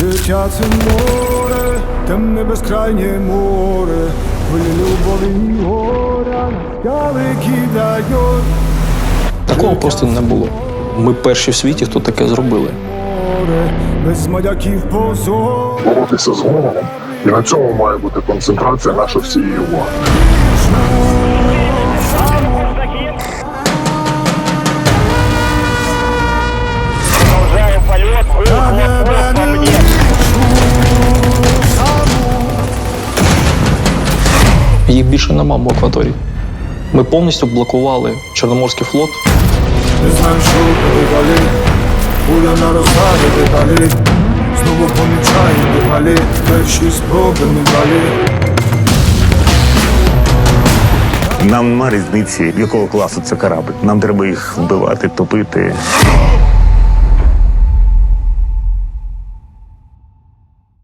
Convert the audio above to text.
Життя це море, темне безкрайнє море, хвилі любові і горя, скали кидають. Такого просто не було. Ми перші в світі, хто таке зробили. Море, без мадяків позор. боротися з ворогом. І на цьому має бути концентрація нашої всієї уваги. Їх більше нема в акваторії. Ми повністю блокували Чорноморський флот. Не знаю, що буде далі, буде наростати деталі. Знову помічаю деталі, перші спроби медалі. Нам нема різниці, якого класу це корабль. Нам треба їх вбивати, топити.